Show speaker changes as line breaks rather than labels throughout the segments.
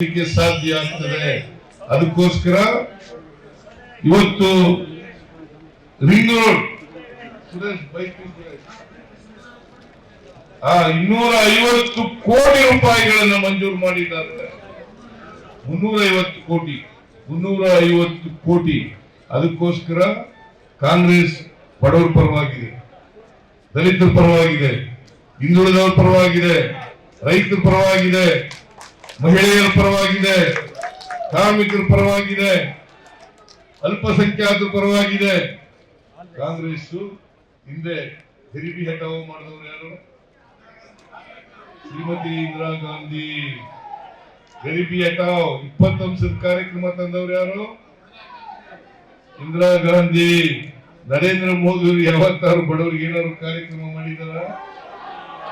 ಸಾಧ್ಯ ಆಗ್ತದೆ. ಅದಕ್ಕೋಸ್ಕರ ಇವತ್ತು ರಿಂಗ್ ರೋಡ್. ಆ ಇನ್ನೂರ ಐವತ್ತು ಕೋಟಿ ರೂಪಾಯಿಗಳನ್ನ ಮಂಜೂರು ಮಾಡಿದ್ದಾರೆ. ಮುನ್ನೂರ ಐವತ್ತು ಕೋಟಿ ಮುನ್ನೂರ ಐವತ್ತು ಕೋಟಿ. ಅದಕ್ಕೋಸ್ಕರ ಕಾಂಗ್ರೆಸ್ ಬಡವರ ಪರವಾಗಿದೆ, ದಲಿತರ ಪರವಾಗಿದೆ, ಹಿಂದುಳಿದವರ ಪರವಾಗಿದೆ, ರೈತರ ಪರವಾಗಿದೆ. ಮಹಿಳೆಯರ ಪರವಾಗಿದೆ, ಕಾರ್ಮಿಕರ ಪರವಾಗಿದೆ, ಅಲ್ಪಸಂಖ್ಯಾತರ ಪರವಾಗಿದೆ. ಕಾಂಗ್ರೆಸ್ ಹಿಂದೆ ಗರಿಬಿ ಹಟಾವು ಮಾಡಿದವರು ಯಾರು? ಶ್ರೀಮತಿ ಇಂದಿರಾ ಗಾಂಧಿ. ಗರಿಬಿ ಹಟಾವ್ ಇಪ್ಪತ್ತೊಂದು ಕಾರ್ಯಕ್ರಮ ತಂದವರು ಯಾರು? ಇಂದಿರಾ ಗಾಂಧಿ. ನರೇಂದ್ರ ಮೋದಿ ಯಾವತ್ತಾರು ಬಡವರಿಗೆ ಏನಾದ್ರು ಕಾರ್ಯಕ್ರಮ ಮಾಡಿದಾರ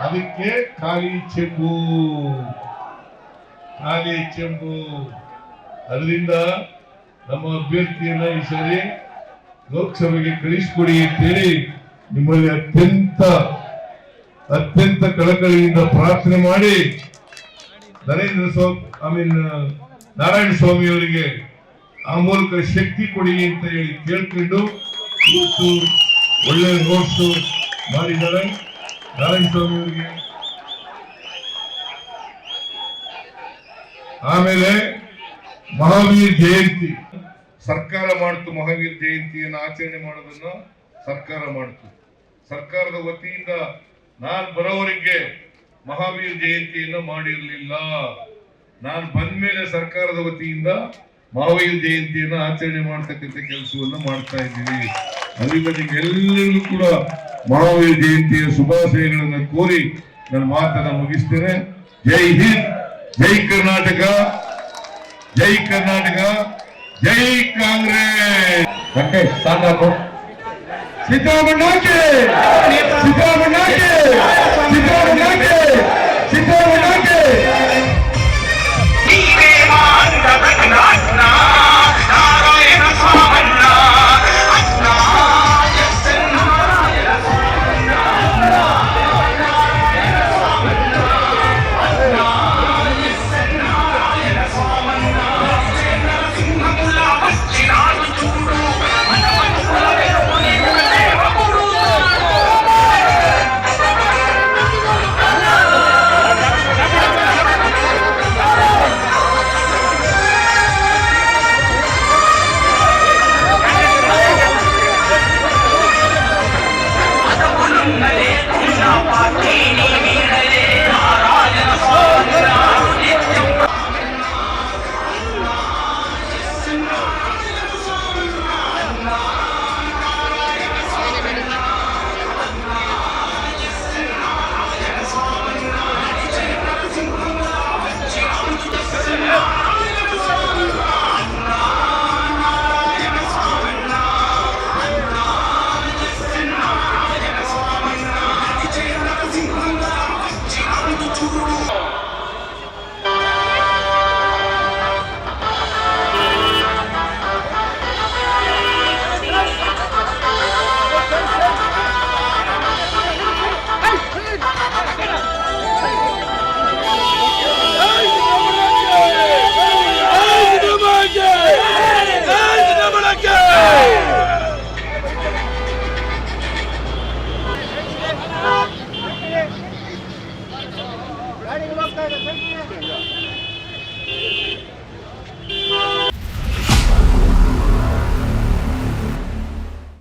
ಅದಕ್ಕೆ ಖಾಲಿ ಖಾಲಿ ಚೆಂಬು ಅದರಿಂದ ನಮ್ಮ ಅಭ್ಯರ್ಥಿಯನ್ನ ಈ ಸರಿ ಲೋಕಸಭೆಗೆ ಕಳಿಸ್ಕೊಡಿ ಅಂತೇಳಿ ನಿಮ್ಮಲ್ಲಿ ಅತ್ಯಂತ ಅತ್ಯಂತ ಕಳಕಳಿಯಿಂದ ಪ್ರಾರ್ಥನೆ ಮಾಡಿ ನರೇಂದ್ರ ಸ್ವಾಮಿ ಐ ಮೀನ್ ನಾರಾಯಣ ಸ್ವಾಮಿ ಅವರಿಗೆ ಆ ಮೂಲಕ ಶಕ್ತಿ ಕೊಡಿ ಅಂತ ಹೇಳಿ ಕೇಳ್ಕೊಂಡು ಇವತ್ತು ಒಳ್ಳೆ ನೋಟ್ಸ್ ಮಾಡಿದ್ದಾರೆ. ನಾರಾಯಣ ಸ್ವಾಮಿ ಅವರಿಗೆ ಆಮೇಲೆ ಮಹಾವೀರ್ ಜಯಂತಿ. ಸರ್ಕಾರ ಮಾಡ್ತು ಮಹಾವೀರ್ ಜಯಂತಿಯನ್ನು ಆಚರಣೆ ಮಾಡೋದನ್ನ ಸರ್ಕಾರ ಮಾಡ್ತು. ಸರ್ಕಾರದ ವತಿಯಿಂದ ನಾನು ಬರೋವರಿಗೆ ಮಹಾವೀರ್ ಜಯಂತಿಯನ್ನು ಮಾಡಿರಲಿಲ್ಲ. ನಾನು ಬಂದ್ಮೇಲೆ ಸರ್ಕಾರದ ವತಿಯಿಂದ ಮಹಾವೀರ್ ಜಯಂತಿಯನ್ನು ಆಚರಣೆ ಮಾಡ್ತಕ್ಕಂಥ ಕೆಲಸವನ್ನು ಮಾಡ್ತಾ ಇದ್ದೀವಿ ಅದರಿಂದ ನಿಮ್ಗೆಲ್ಲರಿಗೂ ಕೂಡ ಮಹಾವೀರ್ ಜಯಂತಿಯ ಶುಭಾಶಯಗಳನ್ನು ಕೋರಿ ನನ್ನ ಮಾತನ್ನ ಮುಗಿಸ್ತೇನೆ. ಜೈ ಹಿಂದ್! ಜೈ ಕರ್ನಾಟಕ ಜೈ ಕರ್ನಾಟಕ ಜೈ ಕಾಂಗ್ರೆಸ್
ಗಂಟೆ ಸಾಕು
ಸಿದ್ದರಾಮಣ್ಣಕ್ಕೆ ಸಿದ್ದರಾಮಣ್ಣಕ್ಕೆ ಸಿದ್ದರಾಮಣ್ಣಕ್ಕೆ ಸಿದ್ದರಾಮಣ್ಣ